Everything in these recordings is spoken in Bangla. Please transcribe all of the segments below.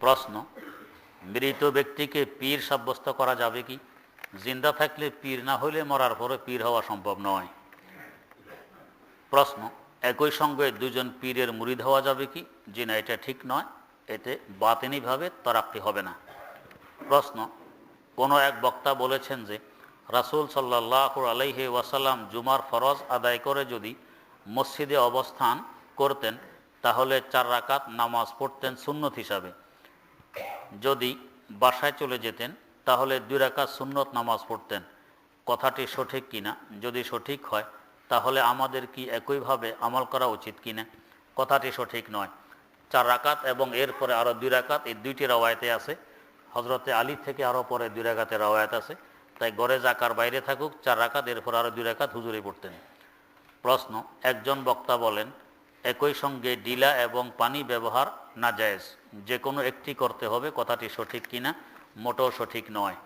প্রশ্ন, মৃত ব্যক্তিকে পীর সাব্যস্ত করা যাবে কি? জিন্দা থাকলে পীর না হলে মরার পরে পীর হওয়া সম্ভব নয়। প্রশ্ন, একই সঙ্গে দুজন পীরের মুরিদ হওয়া যাবে কি? যে না, এটা ঠিক নয়। এতে বাতিনিভাবে তরাক্তি হবে না। প্রশ্ন, কোনো এক বক্তা বলেছেন যে, রাসূল সাল্লাহ আলাইহি ওয়াসাল্লাম জুমার ফরজ আদায় করে যদি মসজিদে অবস্থান করতেন, তাহলে চার রাকাত নামাজ পড়তেন সুন্নত হিসাবে। যদি বাসায় চলে যেতেন, তাহলে দুই রাকাত সুন্নত নামাজ পড়তেন। কথাটি সঠিক কিনা? যদি সঠিক হয়, তাহলে আমাদের কি একইভাবে আমল করা উচিত কিনা? কথাটি সঠিক নয়। চার রাকাত এবং এরপরে আরও দুই রাকাত, এই দুইটি রাওয়ায়তে আছে। হজরতে আলী থেকে আরও পরে দুই রাকাতের রাওয়ায়াত আছে। তাই গড়ে জাকার বাইরে থাকুক, চার রাকাত এরপর আরও দুই রাকাত হুজুরে পড়তেন। প্রশ্ন, একজন বক্তা বলেন একই সঙ্গে ডিলা এবং পানি ব্যবহার না জায়েজ যে কোনো একটি করতে হবে, কথাটি সঠিক কিনা, মোটেও সঠিক নয়।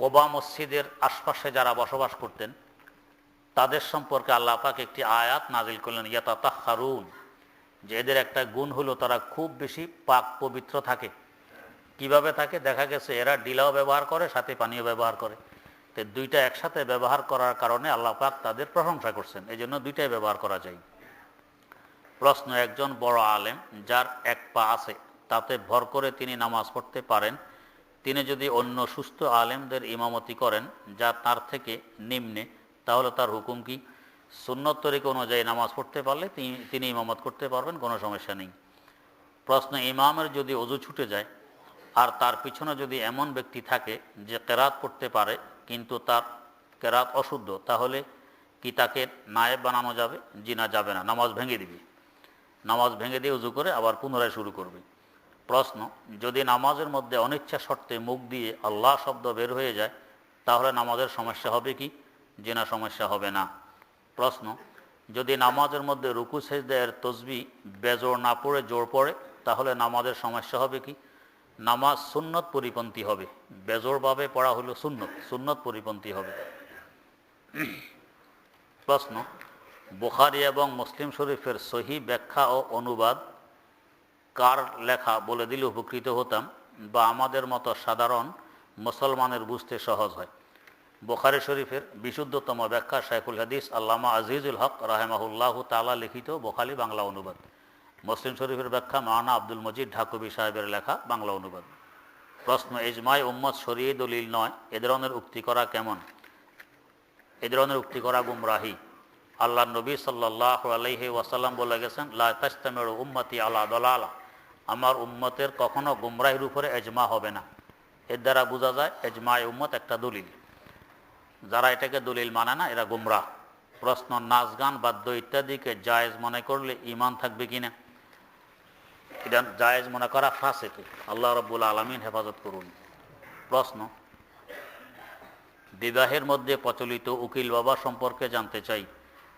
কোবা মসজিদের আশপাশে যারা বসবাস করতেন, তাদের সম্পর্কে আল্লাহ পাক একটি আয়াত নাজিল করলেন ইয়াতা তাহারুন যে এদের একটা গুণ হলো, তারা খুব বেশি পাক পবিত্র থাকে। কীভাবে থাকে? দেখা গেছে, এরা ডিলাও ব্যবহার করে, সাথে পানীয় ব্যবহার করে। তো দুইটা একসাথে ব্যবহার করার কারণে আল্লাহ পাক তাদের প্রশংসা করছেন। এই জন্য দুইটাই ব্যবহার করা যায়। প্রশ্ন, একজন বড় আলেম যার এক পা আছে, তাতে ভর করে তিনি নামাজ পড়তে পারেন। তিনি যদি অন্য সুস্থ আলেমদের ইমামতি করেন, যা তার থেকে নিম্নে, তাহলে তার হুকুম কি? সুন্নত তরিকা অনুযায়ী নামাজ পড়তে পারলে তিনি ইমামত করতে পারবেন, কোনো সমস্যা নেই। প্রশ্ন, ইমামের যদি অজু ছুটে যায়, আর তার পিছনে যদি এমন ব্যক্তি থাকে যে কেরাত পড়তে পারে, কিন্তু তার কেরাত অশুদ্ধ, তাহলে কি তাকে নায়েব বানানো যাবে? জি না যাবে না, নামাজ ভেঙে দিবে। নামাজ ভেঙে দিয়ে উজু করে আবার পুনরায় শুরু করবে। প্রশ্ন, যদি নামাজের মধ্যে অনিচ্ছা শর্তে মুখ দিয়ে আল্লাহ শব্দ বের হয়ে যায়, তাহলে নামাজের সমস্যা হবে কি? যে না সমস্যা হবে না। প্রশ্ন, যদি নামাজের মধ্যে রুকু সেজদের তসবি বেজোর না পড়ে জোর পড়ে, তাহলে নামাজের সমস্যা হবে কি? নামাজ সুন্নত পরিপন্থী হবে। বেজোরভাবে পড়া হলো সুন্নত সুন্নত পরিপন্থী হবে। প্রশ্ন বুখারি এবং মুসলিম শরীফের সহি ব্যাখ্যা ও অনুবাদ কার লেখা বলে দিলে উপকৃত হতাম বা আমাদের মতো সাধারণ মুসলমানের বুঝতে সহজ হয়। বোখারি শরীফের বিশুদ্ধতম ব্যাখ্যা শাইখুল হাদিস আল্লামা আজিজুল হক রাহেমাহুল্লাহ তালা লিখিত বোখালি বাংলা অনুবাদ। মুসলিম শরীফের ব্যাখ্যা মানা আব্দুল মজিদ ঢাকুবি সাহেবের লেখা বাংলা অনুবাদ। প্রশ্ন, ইজমাই উম্মদ শরীয় দলিল নয়, এ ধরনের উক্তি করা কেমন? এ ধরনের উক্তি করা গুমরাহি। আল্লাহ নবী সাল্লাহ আলহি ওয়াসাল্লাম বলে গেছেন লাস্তামের উম্মতি আল্লাহ দলালা। আমার উম্মতের কখনো গুমরাহির উপরে এজমা হবে না। এর দ্বারা বোঝা যায়, এজমায় উম্মত একটা দলিল। যারা এটাকে দলিল মানে না, এরা গুমরাহ। প্রশ্ন, নাচ গান, বাদ্য ইত্যাদিকে জায়েজ মনে করলে ইমান থাকবে কিনা? এটা জায়েজ মনে করা ফাঁসেকে। আল্লাহ রব্বুল আলমিন হেফাজত করুন। প্রশ্ন, বিবাহের মধ্যে প্রচলিত উকিল বাবা সম্পর্কে জানতে চাই।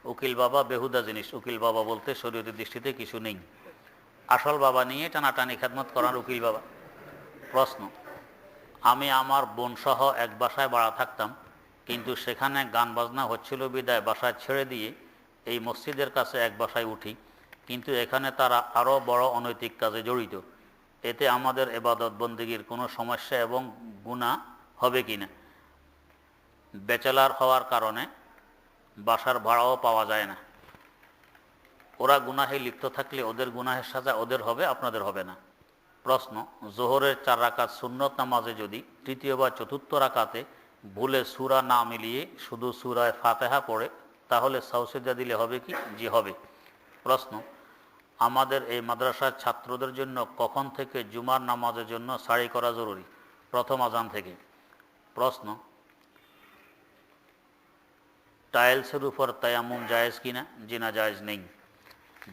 উকিল বাবা বেহুদা জিনিস। উকিল বাবা বলতে শরীরের দৃষ্টিতে কিছু নেই। আসল বাবা নিয়ে টানাটানি খেদমত করার উকিল বাবা। প্রশ্ন, আমি আমার বোনসহ এক বাসায় বাড়া থাকতাম, কিন্তু সেখানে গান বাজনা হচ্ছিল বিদায় বাসায় ছেড়ে দিয়ে এই মসজিদের কাছে এক বাসায় উঠি, কিন্তু এখানে তারা আরও বড় অনৈতিক কাজে জড়িত। এতে আমাদের এবাদত বন্দীগীর কোনো সমস্যা এবং গুণা হবে কি না ব্যাচেলার হওয়ার কারণে বাসার ভাড়াও পাওয়া যায় না। ওরা গুনাহে লিপ্ত থাকলে ওদের গুনাহের সাজা ওদের হবে, আপনাদের হবে না। প্রশ্ন, জোহরের চার রাকাত সুন্নত নামাজে যদি তৃতীয় বা চতুর্থ রাকাতে ভুলে সুরা না মিলিয়ে শুধু সুরায় ফাতেহা পড়ে, তাহলে সাউসিদা দিলে হবে কি? জি, হবে। প্রশ্ন, আমাদের এই মাদ্রাসার ছাত্রদের জন্য কখন থেকে জুমার নামাজের জন্য সাড়ি করা জরুরি? প্রথম আজান থেকে। প্রশ্ন টাইলসের উপর তায়ামুম জায়েজ কিনা জি না, জায়েজ নেই।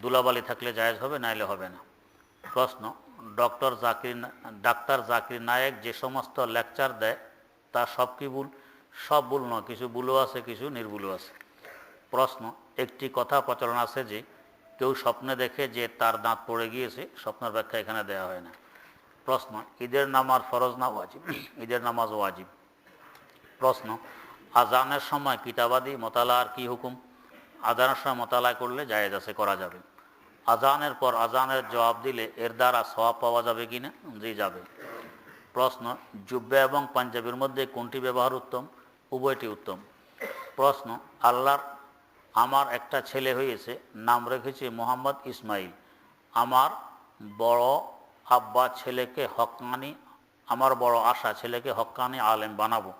দুলাবালি থাকলে জায়েজ হবে, নাইলে হবে না। প্রশ্ন, ডক্টর জাকির ডাক্তার জাকির নায়েক যে সমস্ত লেকচার দেয়, তা সব কি ভুল? সব ভুল নয়, কিছু ভুলও আছে, কিছু নির্ভুলও আছে। প্রশ্ন, একটি কথা প্রচলন আছে যে, কেউ স্বপ্নে দেখে যে তার দাঁত পড়ে গিয়েছে, স্বপ্নের ব্যাখ্যা এখানে দেওয়া হয় না। প্রশ্ন, ঈদের নামাজ ফরজ না ওয়াজিব? ঈদের নামাজ ওয়াজিব। প্রশ্ন আজানের সময় কিতাবাদি মোতালার কি হুকুম? আজানের সময় মোতালা করলে জায়েজ আছে, করা যাবে। আজানের পর আজানের জবাব দিলে এর দ্বারা সওয়াব পাওয়া যাবে কি না? জি, যাবে। প্রশ্ন, জুব্বা এবং পাঞ্জাবির মধ্যে কোনটি ব্যবহার উত্তম? উভয়টি উত্তম। প্রশ্ন, আল্লাহর আমার একটা ছেলে হয়েছে নাম রেখেছি মোহাম্মদ ইসমাইল। আমার বড় আব্বা ছেলেকে হকানি, আমার বড় আশা ছেলেকে হক্কানি আলেম বানাবো।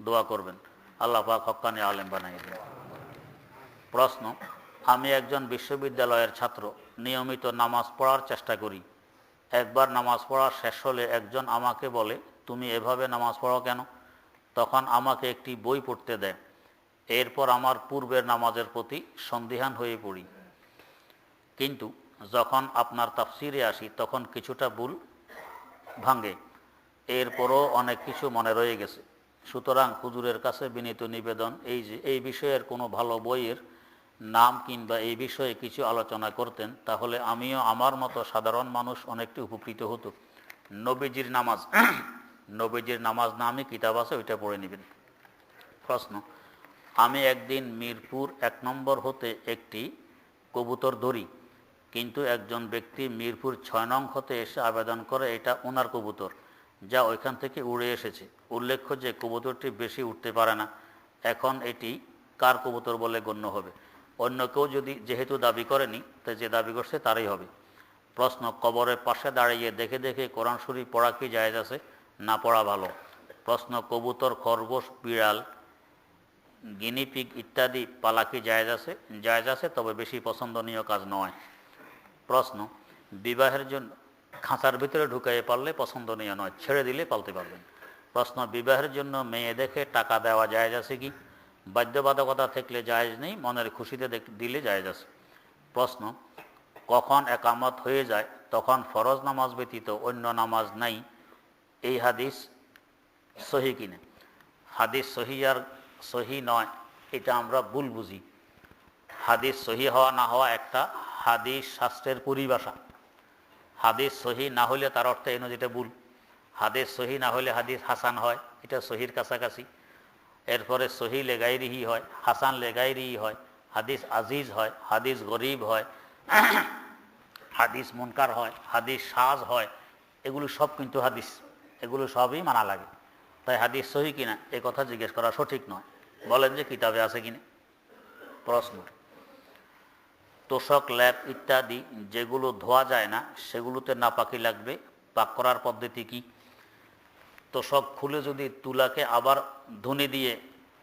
দোয়া করবেন। আল্লাহ পাক হক্কানি আলেম দেন প্রশ্ন, আমি একজন বিশ্ববিদ্যালয়ের ছাত্র, নিয়মিত নামাজ পড়ার চেষ্টা করি। একবার নামাজ পড়া শেষ হলে একজন আমাকে বলে, তুমি এভাবে নামাজ পড়ো কেন? তখন আমাকে একটি বই পড়তে দেয়। এরপর আমার পূর্বের নামাজের প্রতি সন্দিহান হয়ে পড়ি। কিন্তু যখন আপনার তাফসিরে আসি, তখন কিছুটা ভুল ভাঙে। এরপরও অনেক কিছু মনে রয়ে গেছে। সুতরাং হুজুরের কাছে বিনীত নিবেদন, এই যে, এই বিষয়ের কোনো ভালো বইয়ের নাম কিংবা এই বিষয়ে কিছু আলোচনা করতেন, তাহলে আমিও আমার মতো সাধারণ মানুষ অনেকটি উপকৃত হতো। নবীজির নামাজ নবীজির নামাজ নামে কিতাব আছে, ওইটা পড়ে নেবেন। প্রশ্ন, আমি একদিন মিরপুর এক নম্বর হতে একটি কবুতর ধরি, কিন্তু একজন ব্যক্তি মিরপুর ছয় নং হতে এসে আবেদন করে, এটা ওনার কবুতর, যা ওইখান থেকে উড়ে এসেছে। উল্লেখ্য যে কবুতরটি বেশি উঠতে পারে না। এখন এটি কার কবুতর বলে গণ্য হবে? অন্য কেউ যদি যেহেতু দাবি করেনি তাই যে দাবি করছে তারই হবে। প্রশ্ন, কবরের পাশে দাঁড়িয়ে দেখে দেখে কোরআন শরীফ পড়া কি জায়েজ আছে? না পড়া ভালো। প্রশ্ন, কবুতর, খরগোশ, বিড়াল গিনিপিগ ইত্যাদি পালা কি জায়েজ আছে? জায়েজ আছে, তবে বেশি পছন্দনীয় কাজ নয়। প্রশ্ন, বিবাহের জন্য খাঁচার ভিতরে ঢুকাইয়ে পারলে পছন্দনীয় নয়। ছেড়ে দিলে পালতে পারবেন। প্রশ্ন বিবাহের জন্য মেয়ে দেখে টাকা দেওয়া জায়েজ আছে কি? বাধ্যবাধকতা থাকলে জায়েজ নেই, মনের খুশিতে দিলে জায়েজ আছে। প্রশ্ন, কখন একামত হয়ে যায়, তখন ফরজ নামাজ ব্যতীত অন্য নামাজ নাই? এই হাদিস সহি কিনা? হাদিস সহি আর সহি নয়, এটা আমরা ভুল বুঝি। হাদিস সহি হওয়া না হওয়া একটা হাদিস শাস্ত্রের পরিভাষা। হাদিস সহি না হলে তার অর্থ এনো যেটা ভুল। হাদিস সহি না হলে হাদিস হাসান হয়, এটা সহির কাছাকাছি। এরপরে সহি লেগাইরিহি হয়, হাসান লেগাইরিহি হয়, হাদিস আজিজ হয়, হাদিস গরিব হয়, হাদিস মুনকার হয়, হাদিস সাজ হয়, এগুলো সব কিন্তু হাদিস, এগুলো সবই মানা লাগে। তাই হাদিস সহি কিনা, এ কথা জিজ্ঞেস করা সঠিক নয়। বলেন যে কিতাবে আছে কিনা? প্রশ্ন। তোষক ল্যাপ ইত্যাদি যেগুলো ধোয়া যায় না, সেগুলোতে নাপাকি লাগবে। পাক করার পদ্ধতি কি? তোষক খুলে যদি তুলাকে আবার ধুনে দিয়ে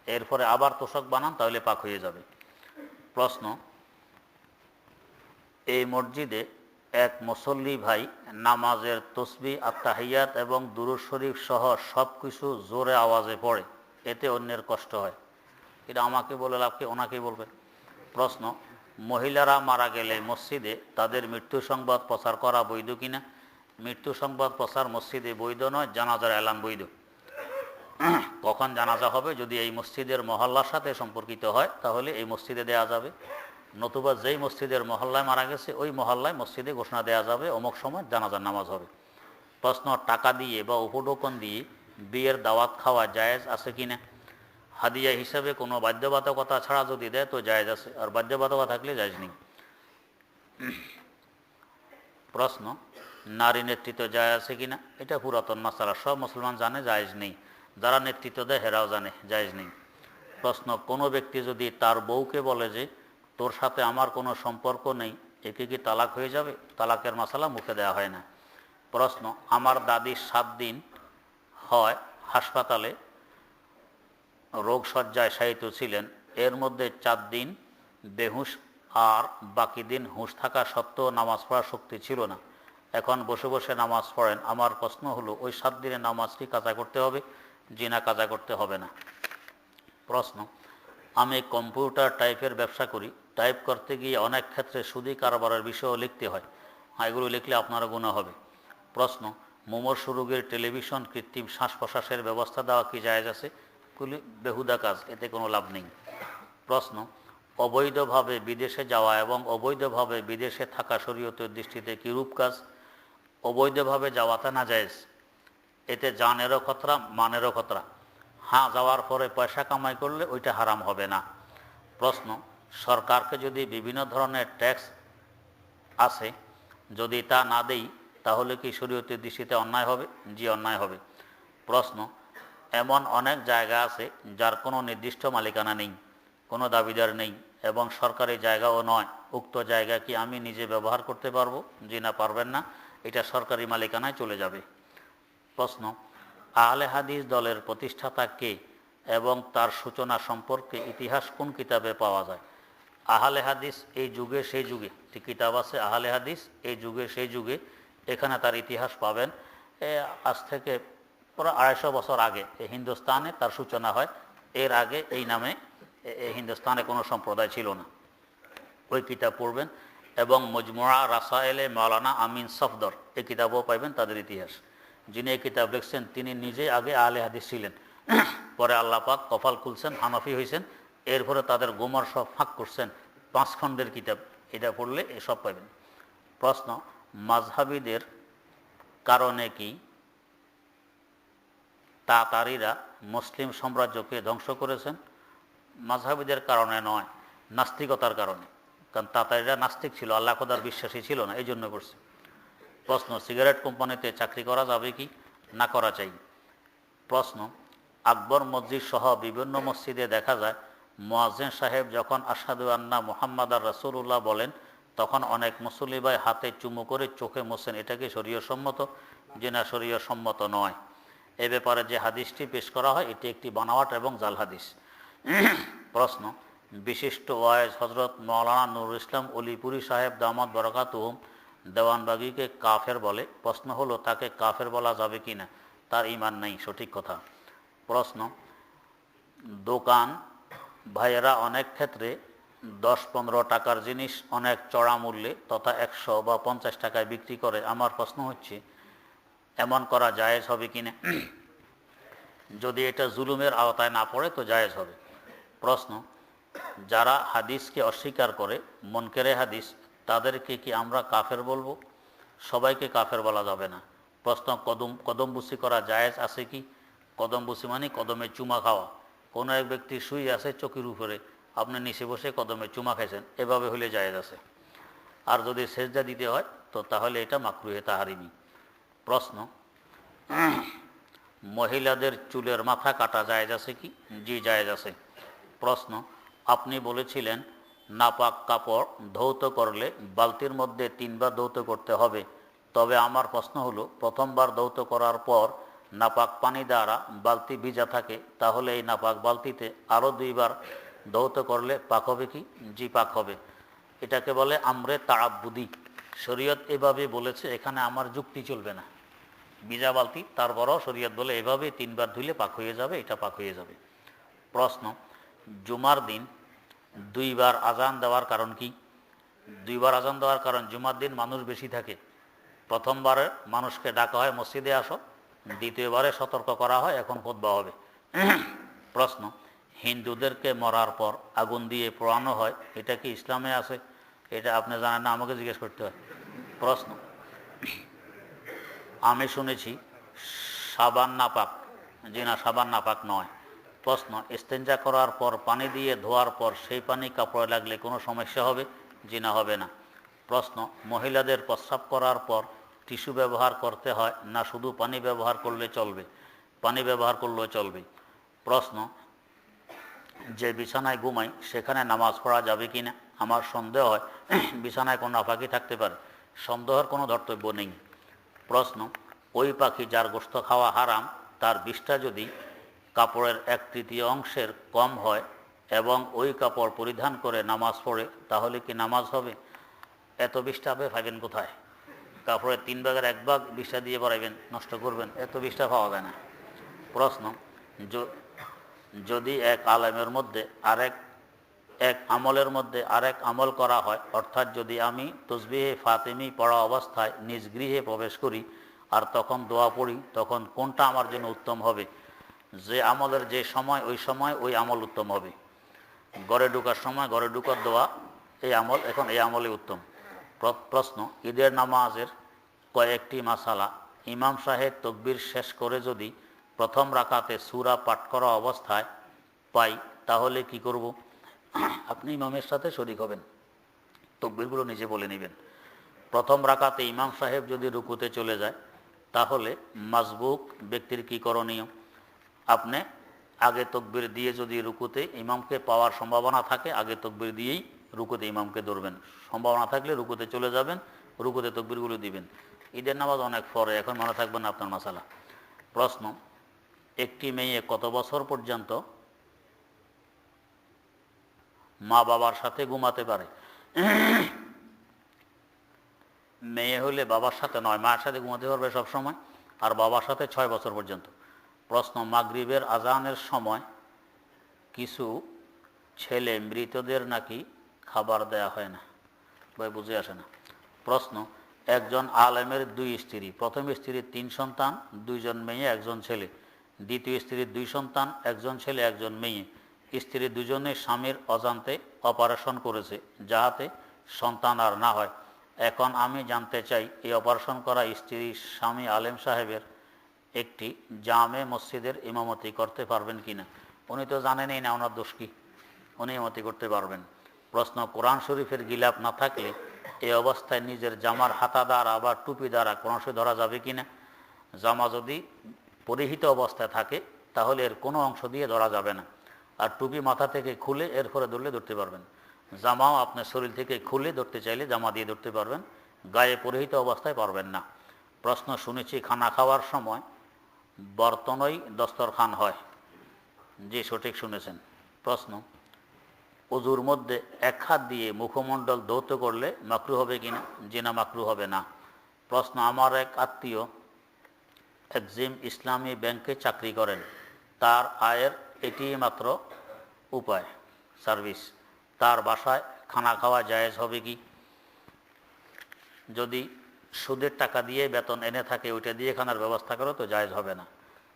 এরপরে আবার তোষক বানান, তাহলে পাক হয়ে যাবে। প্রশ্ন, এই মসজিদে এক মুসল্লি ভাই নামাজের তসবি আত্মাহিয়াত এবং দুরুদ শরীফ সহ সব কিছু জোরে আওয়াজে পড়ে। এতে অন্যের কষ্ট হয়। এটা আমাকে বলে লাভকে ওনাকেই বলবে। প্রশ্ন, মহিলারা মারা গেলে মসজিদে তাদের মৃত্যু সংবাদ প্রচার করা বৈধ কিনা? মৃত্যু সংবাদ প্রচার মসজিদে বৈধ নয়, জানাজার এলান বৈধ। কখন জানাজা হবে? যদি এই মসজিদের মহল্লার সাথে সম্পর্কিত হয়, তাহলে এই মসজিদে দেয়া যাবে। নতুবা যেই মসজিদের মহল্লায় মারা গেছে, ওই মহল্লায় মসজিদে ঘোষণা দেওয়া যাবে, অমুক সময় জানাজার নামাজ হবে। প্রশ্ন, টাকা দিয়ে বা উপটোকন দিয়ে বিয়ের দাওয়াত খাওয়া জায়েজ আছে কি না? হাদিয়া হিসাবে কোনো বাধ্যবাধকতা ছাড়া যদি দেয়, তো জায়েজ আছে। আর বাধ্যবাধকতা থাকলে জায়েজ নেই। প্রশ্ন নারী নেতৃত্ব যায় আছে কিনা? এটা পুরাতন মাসালা। সব মুসলমান জানে, জায়েজ নেই। যারা নেতৃত্ব দেয়, হেরাও জানে, জায়েজ নেই। প্রশ্ন, কোনো ব্যক্তি যদি তার বউকে বলে যে, তোর সাথে আমার কোনো সম্পর্ক নেই, একে কি তালাক হয়ে যাবে? তালাকের মশালা মুখে দেওয়া হয় না। প্রশ্ন, আমার দাদির সাত দিন হয় হাসপাতালে রোগসজ্জায় শায়িত ছিলেন। এর মধ্যে চার দিন বেহুশ আর বাকি দিন হুঁশ থাকা সত্ত্বেও নামাজ পড়ার শক্তি ছিল না। এখন বসে বসে নামাজ পড়েন। আমার প্রশ্ন হলো, ওই সাত দিনের নামাজটি কাজা করতে হবে? জিনা কাজা করতে হবে না। প্রশ্ন, আমি কম্পিউটার টাইপের ব্যবসা করি। টাইপ করতে গিয়ে অনেক ক্ষেত্রে সুদি কারবারের বিষয়ও লিখতে হয়। হ্যাঁ এগুলো লিখলে আপনারা গুণা হবে। প্রশ্ন মুমর্ষ রোগের টেলিভিশন কৃত্রিম শ্বাস প্রশ্বাসের ব্যবস্থা দেওয়া কি জায়েজ আছে? এগুলি বেহুদা কাজ, এতে কোনো লাভ নেই। প্রশ্ন, অবৈধভাবে বিদেশে যাওয়া এবং অবৈধভাবে বিদেশে থাকা শরীয়তের দৃষ্টিতে কিরূপ কাজ? অবৈধভাবে যাওয়াতে না জায়েজ এতে জানেরও খতরা, মানেরও খতরা। হ্যাঁ যাওয়ার পরে পয়সা কামাই করলে ওইটা হারাম হবে না। প্রশ্ন, সরকারকে যদি বিভিন্ন ধরনের ট্যাক্স আছে যদি তা না দেই, তাহলে কি শরীয়তের দৃষ্টিতে অন্যায় হবে? জি, অন্যায় হবে। প্রশ্ন, এমন অনেক জায়গা আছে যার কোনো নির্দিষ্ট মালিকানা নেই, কোনো দাবিদার নেই, এবং সরকারি জায়গাও নয়। উক্ত জায়গা কি আমি নিজে ব্যবহার করতে পারব? জি না, পারবেন না। এটা সরকারি মালিকানায় চলে যাবে। প্রশ্ন, আহলে হাদিস দলের প্রতিষ্ঠাতা কে এবং তার সূচনা সম্পর্কে ইতিহাস কোন কিতাবে পাওয়া যায়? আহলে হাদিস এই যুগে সেই যুগে একটি কিতাব আছে, আহলে হাদিস এই যুগে সেই যুগে, এখানে তার ইতিহাস পাবেন। আজ থেকে প্রায় আড়াইশো বছর আগে হিন্দুস্তানে তার সূচনা হয়, এর আগে এই নামে হিন্দুস্তানে কোনো সম্প্রদায় ছিল না। ওই কিতাব পড়বেন। এবং মজমুয়া রাসায়েলে মাওলানা আমিন সফদর এই কিতাবও পাইবেন তাদের ইতিহাস। যিনি এই কিতাব লিখছেন, তিনি নিজে আগে আলে হাদিস ছিলেন। পরে আল্লাহ পাক কপাল খুলছেন, হানফি হয়েছেন এরপরে তাদের গোমর সব ফাঁক করছেন, পাঁচ খণ্ডের কিতাব। এটা পড়লে এসব পাইবেন। প্রশ্ন মাঝহাবিদের কারণে কি তাতারিরা মুসলিম সাম্রাজ্যকে ধ্বংস করেছেন? মাঝহাবিদের কারণে নয়, নাস্তিকতার কারণে। কারণ তাতারিরা নাস্তিক ছিল, আল্লাহ খোদার বিশ্বাসী ছিল না, এই জন্য করছে। প্রশ্ন, সিগারেট কোম্পানিতে চাকরি করা যাবে কি? না করা চাই। প্রশ্ন, আকবর মসজিদ সহ বিভিন্ন মসজিদে দেখা যায়, মোয়াজ্জেন সাহেব যখন আসাদু আন্না মোহাম্মদ আর রাসুল্লাহ বলেন, তখন অনেক মুসল্লি ভাই হাতে চুমু করে চোখে মোছেন, এটা কি শরীয় সম্মত যে না শরীয় সম্মত নয়। এ ব্যাপারে যে হাদিসটি পেশ করা হয়, এটি একটি বানাওয়াট এবং জাল হাদিস। প্রশ্ন বিশিষ্ট ওয়াইজ হজরত মৌলানা নুরুল ইসলাম অলিপুরি সাহেব দামাদ বরকাতুম দেওয়ানবাগিকে কাফের বলে। প্রশ্ন হলো, তাকে কাফের বলা যাবে কি না? তার ইমান নেই, সঠিক কথা। প্রশ্ন, দোকান, ভাইয়েরা অনেক ক্ষেত্রে দশ পনেরো টাকার জিনিস অনেক চড়া মূল্যে তথা একশো বা পঞ্চাশ টাকায় বিক্রি করে। আমার প্রশ্ন হচ্ছে, এমন করা জায়েজ হবে কি না? যদি এটা জুলুমের আওতায় না পড়ে তো জায়েজ হবে। প্রশ্ন যারা হাদিসকে অস্বীকার করে, মনকেরে হাদিস, তাদেরকে কি আমরা কাফের বলব? সবাইকে কাফের বলা যাবে না। প্রশ্ন, কদম, কদমবুসি করা জায়েজ আছে কি? কদমবুসি মানে কদমে চুমা খাওয়া। কোনো এক ব্যক্তি শুয়ে আছে চকির উপরে, আপনি নিচে বসে কদমে চুমা খাইছেন, এভাবে হলে জায়েজ আছে। আর যদি সেজদা দিতে হয়, তো তাহলে এটা মাকরুহে তাহারিমি। প্রশ্ন, মহিলাদের চুলের মাথা কাটা জায়েজ আছে কি? জি, জায়েজ আছে। প্রশ্ন আপনি বলেছিলেন, নাপাক কাপড় ধৌত করলে বালতির মধ্যে তিনবার ধৌত করতে হবে। তবে আমার প্রশ্ন হলো, প্রথমবার ধৌত করার পর নাপাক পানি দ্বারা বালতি ভিজা থাকে, তাহলে এই নাপাক বালতিতে আরও দুইবার ধৌত করলে পাক হবে কি? জি, পাক হবে। এটাকে বলে আমরে তারাব্বুদি শরীয়ত এভাবে বলেছে, এখানে আমার যুক্তি চলবে না। বিজা বালতি, তারপরও শরীয়ত বলে, এভাবে তিনবার ধুলে পাক হয়ে যাবে, এটা পাক হয়ে যাবে। প্রশ্ন, জুমার দিন দুইবার আজান দেওয়ার কারণ কি? দুইবার আজান দেওয়ার কারণ জুমার দিন মানুষ বেশি থাকে। প্রথমবারে মানুষকে ডাকা হয়, মসজিদে আসো, দ্বিতীয়বারে সতর্ক করা হয়, এখন খোদবা হবে। প্রশ্ন, হিন্দুদেরকে মরার পর আগুন দিয়ে পোড়ানো হয়, এটা কি ইসলামে আছে? এটা আপনি জানেন না, আমাকে জিজ্ঞেস করতে হয়। প্রশ্ন, আমি শুনেছি সাবান নাপাক জি না সাবান নাপাক নয়। প্রশ্ন ইস্তেঞ্জা করার পর পানি দিয়ে ধোয়ার পর সেই পানি কাপড়ে লাগলে কোনো সমস্যা হবে? জি না, হবে না। প্রশ্ন, মহিলাদের প্রস্রাব করার পর টিস্যু ব্যবহার করতে হয় না শুধু পানি ব্যবহার করলে চলবে? পানি ব্যবহার করলেও চলবে। প্রশ্ন, যে বিছানায় ঘুমাই সেখানে নামাজ পড়া যাবে কি না? আমার সন্দেহ হয়, বিছানায় কোনো আপাকি থাকতে পারে। সন্দেহের কোনো ধর্তব্য নেই। প্রশ্ন, ওই পাখি যার গোস্ত খাওয়া হারাম, তার বিষটা যদি কাপড়ের এক তৃতীয় অংশের কম হয় এবং ওই কাপড় পরিধান করে নামাজ পড়ে, তাহলে কি নামাজ হবে? এত বিষটা আপনি পাইবেন কোথায়? কাপড়ের তিন ভাগের এক ভাগ বিষটা দিয়ে বাড়াইবেন, নষ্ট করবেন, এত বিষটা পাওয়া যায় না। প্রশ্ন যদি এক আলেমের মধ্যে আরেক, এক আমলের মধ্যে আরেক আমল করা হয়, অর্থাৎ যদি আমি তসবিহে ফাতেমি পড়া অবস্থায় নিজ গৃহে প্রবেশ করি আর তখন দোয়া পড়ি, তখন কোনটা আমার জন্য উত্তম হবে? যে আমলের যে সময়, ওই সময় ওই আমল উত্তম হবে। ঘরে ঢুকার সময় ঘরে ঢুকার দোয়া এই আমল, এখন এই আমলে উত্তম। প্রশ্ন, ঈদের নামাজের কয়েকটি মাসালা, ইমাম সাহেব তকবির শেষ করে যদি প্রথম রাকাতে সুরা পাঠ করা অবস্থায় পাই, তাহলে কি করব? আপনি ইমামের সাথে শরিক হবেন। তকবিরগুলো নিজে বলে নেবেন। প্রথম রাকাতে ইমাম সাহেব যদি রুকুতে চলে যায়, তাহলে মাজবুক ব্যক্তির কী করণীয়? আপনি আগে তকবির দিয়ে যদি রুকুতে ইমামকে পাওয়ার সম্ভাবনা থাকে, আগে তকবির দিয়েই রুকুতে ইমামকে ধরবেন। সম্ভাবনা থাকলে রুকুতে চলে যাবেন, রুকুতে তকবিরগুলো দিবেন। ঈদের নামাজ অনেক পরে এখন মনে থাকবেন না আপনার মশালা প্রশ্ন, একটি মেয়ে কত বছর পর্যন্ত মা বাবার সাথে ঘুমাতে পারে? মেয়ে হলে বাবার সাথে নয়, মায়ের সাথে ঘুমাতে পারবে সব সময় আর বাবার সাথে ছয় বছর পর্যন্ত। প্রশ্ন, মাগরিবের আজানের সময় কিছু ছেলে মৃতদের নাকি খাবার দেয়া হয় না? ভাই, বুঝে আসে না। প্রশ্ন, একজন আলেমের দুই স্ত্রী, প্রথম স্ত্রীর তিন সন্তান, দুইজন মেয়ে, একজন ছেলে। দ্বিতীয় স্ত্রীর দুই সন্তান, একজন ছেলে, একজন মেয়ে। স্ত্রী দুজনে স্বামীর অজান্তে অপারেশন করেছে, যাহাতে সন্তান আর না হয়। এখন আমি জানতে চাই, এই অপারেশন করা স্ত্রী স্বামী আলেম সাহেবের একটি জামে মসজিদের ইমামতি করতে পারবেন কি না উনি তো জানেনই না ওনার দোষ কি। উনি ইমামতি করতে পারবেন। প্রশ্ন, কোরআন শরীফের গিলাপ না থাকলে এই অবস্থায় নিজের জামার হাতা দ্বারা বা টুপি দ্বারা কোরআন শরীফ ধরা যাবে কি না জামা যদি পরিহিত অবস্থায় থাকে, তাহলে এর কোনো অংশ দিয়ে ধরা যাবে না। আর টুপি মাথা থেকে খুলে এর ফলে ধরলে ধরতে পারবেন। জামাও আপনার শরীর থেকে খুলে ধরতে চাইলে জামা দিয়ে ধরতে পারবেন। গায়ে পরিহিত অবস্থায় পারবেন না। প্রশ্ন, শুনেছি খানা খাওয়ার সময় বর্তনই দস্তরখান হয়। যে সঠিক শুনেছেন। প্রশ্ন অজুর মধ্যে এক হাত দিয়ে মুখমণ্ডল ধৌত করলে মাকরু হবে কিনা? জিনা মাকরু হবে না। প্রশ্ন, আমার এক আত্মীয় একজিম ইসলামী ব্যাংকে চাকরি করেন। তার আয়ের এটি মাত্র উপায়, সার্ভিস। তার বাসায় খানা খাওয়া জায়েজ হবে কি? যদি সুদের টাকা দিয়ে বেতন এনে থাকে, ওইটা দিয়ে খানার ব্যবস্থা করো তো জায়েজ হবে না।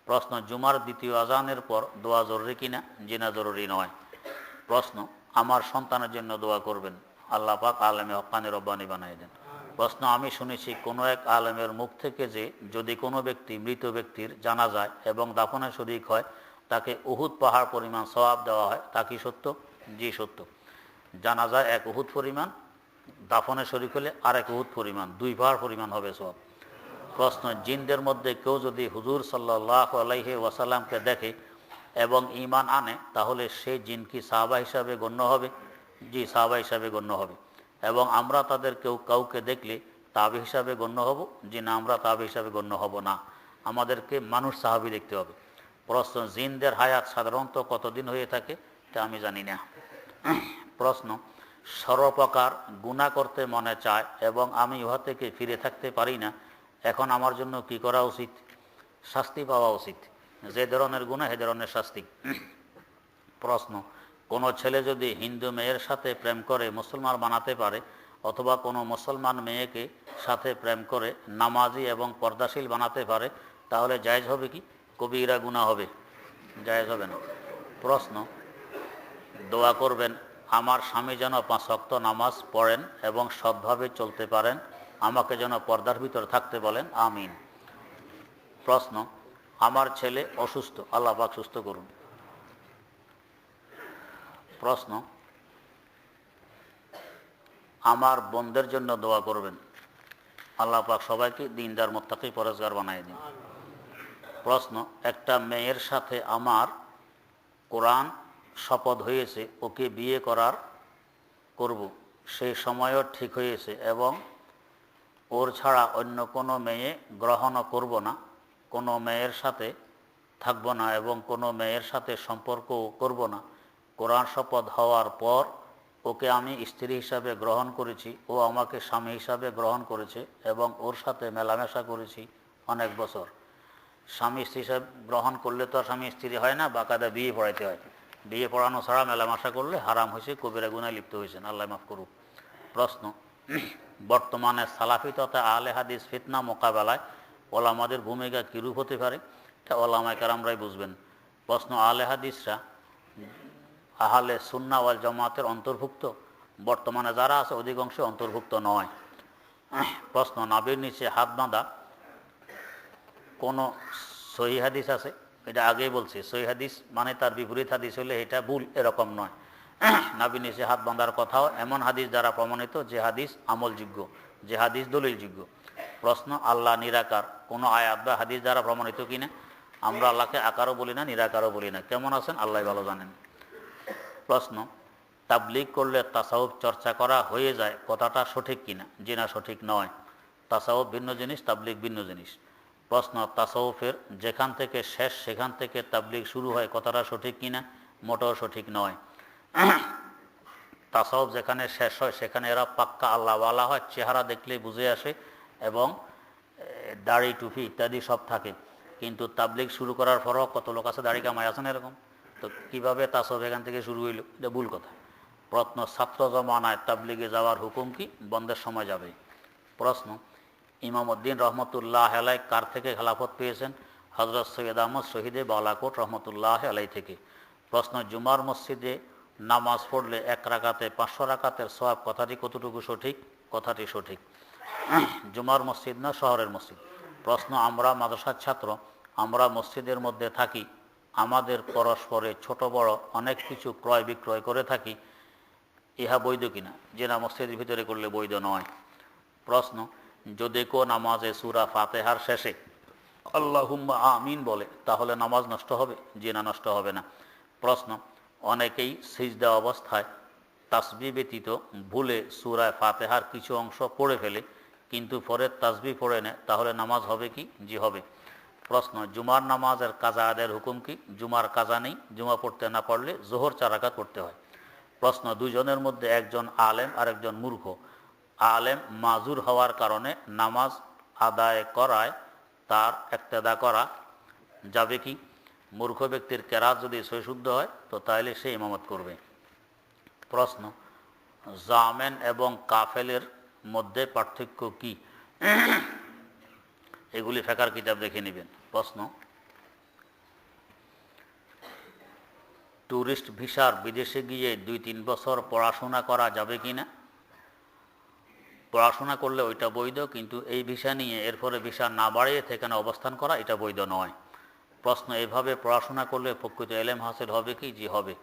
প্রশ্ন, জুমার দ্বিতীয় আজানের পর দোয়া জরুরি কিনা জিনা জরুরি নয়। প্রশ্ন, আমার সন্তানের জন্য দোয়া করবেন? আল্লাহ পাক আলমে হকানি রব্বানি বানাই দেন। প্রশ্ন, আমি শুনেছি কোনো এক আলেমের মুখ থেকে যে যদি কোনো ব্যক্তি, মৃত ব্যক্তির জানা যায় এবং দাফনে শরিক হয়, তাকে উহুদ পাহাড় পরিমাণ সওয়াব দেওয়া হয়, তা কি সত্য? জি সত্য। জানা যায় এক উহুদ পরিমাণ দাফনে শরিক হলে আরেক উহুদ পরিমাণ দুই পাহাড় পরিমাণ হবে সব। প্রশ্ন, জিনদের মধ্যে কেউ যদি হুজুর সাল্লাহ আলাইহি ওয়াসাল্লামকে দেখে এবং ইমান আনে, তাহলে সে জিন কি সাহাবা হিসাবে গণ্য হবে? জি, সাহাবা হিসাবে গণ্য হবে। এবং আমরা তাদের কেউ কাউকে দেখলে তাবে হিসাবে গণ্য হব? জি, না, আমরা তাবে হিসাবে গণ্য হব না। আমাদেরকে মানুষ সাহাবি দেখতে হবে। প্রশ্ন, জিনদের হায়াত সাধারণত কতদিন হয়ে থাকে? তা আমি জানি না। প্রশ্ন সর্বপ্রকার গুণা করতে মনে চায় এবং আমি উহা থেকে ফিরে থাকতে পারি না। এখন আমার জন্য কি করা উচিত? শাস্তি পাওয়া উচিত। যে ধরনের গুণা, সে ধরনের শাস্তি। প্রশ্ন, কোনো ছেলে যদি হিন্দু মেয়ের সাথে প্রেম করে, মুসলমান বানাতে পারে, অথবা কোনো মুসলমান মেয়েকে সাথে প্রেম করে, নামাজি এবং পর্দাশীল বানাতে পারে, তাহলে জায়জ হবে কি? কবিরা গুণা হবে। জায়জ হবে না। প্রশ্ন, দোয়া করবেন আমার স্বামী যেন পাঁচ শক্ত নামাজ পড়েন এবং সৎভাবে চলতে পারেন, আমাকে যেন পর্দার ভিতর থাকতে বলেন, আমিন। প্রশ্ন, আমার ছেলে অসুস্থ, আল্লাহ পাক সুস্থ করুন। প্রশ্ন, আমার বোনদের জন্য দোয়া করবেন, আল্লাহ পাক সবাইকে দিনদার মোত্তাকি পরেজগার বানাই দিন। প্রশ্ন, একটা মেয়ের সাথে আমার কোরআন শপথ হয়েছে, ওকে বিয়ে করার করব। সেই সময়ও ঠিক হয়েছে এবং ওর ছাড়া অন্য কোনো মেয়ে গ্রহণও করব না। কোনো মেয়ের সাথে থাকব না এবং কোনো মেয়ের সাথে সম্পর্কও করব না। কোরআন শপথ হওয়ার পর ওকে আমি স্ত্রী হিসাবে গ্রহণ করেছি, ও আমাকে স্বামী হিসাবে গ্রহণ করেছে এবং ওর সাথে মেলামেশা করেছি অনেক বছর। স্বামী স্ত্রী হিসাবে গ্রহণ করলে তো আর স্বামী স্ত্রী হয় না, বাকাদা বিয়ে পড়াইতে হয়। বিয়ে পড়ানো ছাড়া মেলামেশা করলে হারাম হয়েছে, কবিরা গুনায় লিপ্ত হয়েছেন। আল্লাহ মাফ করুক। প্রশ্ন, বর্তমানে সালাফি তথা আলে হাদিস ফিতনা মোকাবেলায় ওলামাদের ভূমিকা কীরূপ হতে পারে? তা ওলামায় কারামরাই বুঝবেন। প্রশ্ন আলে হাদিসরা আহলে সুন্না ওয়াল জামাতের অন্তর্ভুক্ত? বর্তমানে যারা আছে অধিকাংশ অন্তর্ভুক্ত নয়। প্রশ্ন, নাবির নিচে হাত বাঁধা কোনো সহি হাদিস আছে? এটা আগেই বলছি, সহি হাদিস মানে তার বিপরীত হাদিস হলে এটা ভুল, এরকম নয়। নাবির নিচে হাত বাঁধার কথাও এমন হাদিস দ্বারা প্রমাণিত যে হাদিস আমলযোগ্য, যে হাদিস দলিলযোগ্য। প্রশ্ন, আল্লাহ নিরাকার, কোনো আয়াত বা হাদিস দ্বারা প্রমাণিত কিনা? আমরা আল্লাহকে আকারও বলি না, নিরাকারও বলি না। কেমন আছেন? আল্লাহ ভালো জানেন। প্রশ্ন, তাবলিগ করলে তাসাউফ চর্চা করা হয়ে যায় কথাটা সঠিক কিনা? যে না সঠিক নয়। তাসাউফ ভিন্ন জিনিস, তাবলিগ ভিন্ন জিনিস। প্রশ্ন তাসাউফের যেখান থেকে শেষ, সেখান থেকে তাবলিগ শুরু হয়, কথাটা সঠিক কিনা? মোটেও সঠিক নয়। তাসাউফ যেখানে শেষ হয়, সেখানে এরা পাক্কা আল্লাহওয়ালা হয়, চেহারা দেখলেই বুঝে আসে এবং দাড়ি, টুপি ইত্যাদি সব থাকে। কিন্তু তাবলিগ শুরু করার পরও কত লোক আছে, দাড়ি কামাই আছেন এরকম? তো কীভাবে তাসব এখান থেকে শুরু হইল? এটা ভুল কথা। প্রশ্ন, ছাত্র জমানায় তাবলিগে যাওয়ার হুকুম কি? বন্ধের সময় যাবে। প্রশ্ন ইমামউদ্দিন রহমতুল্লাহ আলাই কার থেকে খেলাফত পেয়েছেন? হজরত সৈয়দ আহমদ শহীদে বালাকোট রহমতুল্লাহ আলাই থেকে। প্রশ্ন, জুমার মসজিদে নামাজ পড়লে এক রাকাতে পাঁচশো রাকাতের সব কথাটি কতটুকু সঠিক? কথাটি সঠিক। জুমার মসজিদ না শহরের মসজিদ? প্রশ্ন, আমরা মাদ্রাসার ছাত্র, আমরা মসজিদের মধ্যে থাকি, আমাদের পরস্পরে ছোট বড় অনেক কিছু ক্রয় বিক্রয় করে থাকি, ইহা বৈধ কিনা? যে না মসজিদের ভিতরে করলে বৈধ নয়। প্রশ্ন যদি কো নামাজে সুরা ফাতেহার শেষে আল্লাহুম্মা আমিন বলে, তাহলে নামাজ নষ্ট হবে যে না নষ্ট হবে না। প্রশ্ন, অনেকেই সিজদা অবস্থায় তাসবি ব্যতীত ভুলে সুরায় ফাতেহার কিছু অংশ পড়ে ফেলে, কিন্তু পরে তাসবি পড়ে নেয়, তাহলে নামাজ হবে কি? জি হবে। প্রশ্ন, জুমার নামাজের কাজা আদায়ের হুকুম কি? জুমার কাজা নেই, জুমা পড়তে না পারলে জোহর চারাকাত পড়তে হয়। প্রশ্ন, দুজনের মধ্যে একজন আলেম আর একজন মূর্খ। আলেম মাজুর হওয়ার কারণে নামাজ আদায় করায় তার একতেদা করা যাবে কি? মূর্খ ব্যক্তির কেরাত যদি সৈশুদ্ধ হয়, তো তাহলে সে ইমামত করবে। প্রশ্ন, জামেন এবং কাফেলের মধ্যে পার্থক্য কি? এগুলি ফেকার কিতাব দেখে নেবেন। প্রশ্ন ট্যুরিস্ট ভিসার বিদেশে গিয়ে দুই তিন বছর পড়াশোনা করা যাবে কি না পড়াশোনা করলে ওইটা বৈধ, কিন্তু এই ভিসা নিয়ে এরপরে ভিসা না বাড়িয়ে সেখানে অবস্থান করা, এটা বৈধ নয়। প্রশ্ন, এভাবে পড়াশোনা করলে প্রকৃত এলেম হাসিল হবে কি? জি, হবে।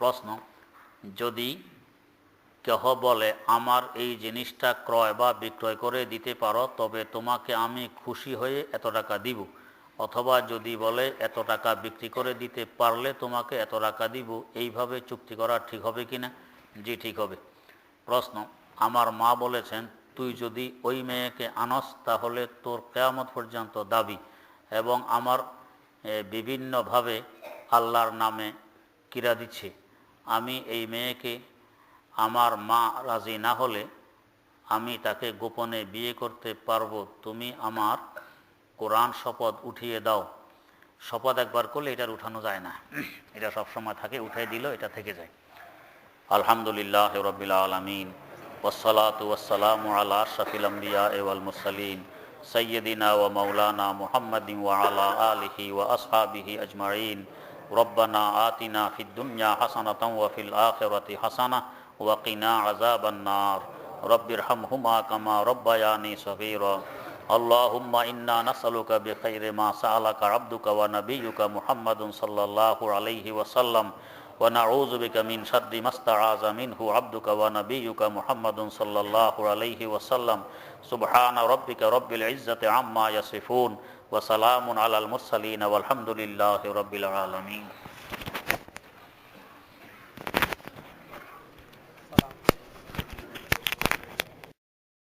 প্রশ্ন, যদি কেহ বলে, আমার এই জিনিসটা ক্রয় বা বিক্রয় করে দিতে পারো, তবে তোমাকে আমি খুশি হয়ে এত টাকা দিব। অথবা যদি বলে, এত টাকা বিক্রি করে দিতে পারলে তোমাকে এত টাকা দিব, এইভাবে চুক্তি করা ঠিক হবে কি না জি, ঠিক হবে। প্রশ্ন আমার মা বলেছেন, তুই যদি ওই মেয়েকে আনস, তাহলে তোর কেয়ামত পর্যন্ত দাবি। এবং আমার বিভিন্নভাবে আল্লাহর নামে কিরা দিচ্ছে। আমি এই মেয়েকে, আমার মা রাজি না হলে আমি তাকে গোপনে বিয়ে করতে পারব। তুমি আমার কোরআন শপথ উঠিয়ে দাও। শপথ একবার করলে এটার উঠানো যায় না। এটা সবসময় থাকে, উঠাই দিল এটা থেকে যায়। আলহামদুলিল্লাহ রবিল আলমিন। والصلاة والسلام على أشرف الأنبياء والمرسلين سيدنا ومولانا محمد وعلى آله وأصحابه أجمعين. ربنا آتنا في الدنيا حسنة وفي الآخرة حسنة وقنا عذاب النار. رب ارحمهما كما ربياني صغيرا. اللهم إنا نسألك بخير ما سألك عبدك ونبيك محمد صلى الله عليه وسلم. ونعوذ بك من شر ما استعاذ منه عبدك ونبيك محمد صلى الله عليه وسلم. سبحان ربك رب العزة عما يصفون وسلام على المرسلين والحمد لله رب العالمين.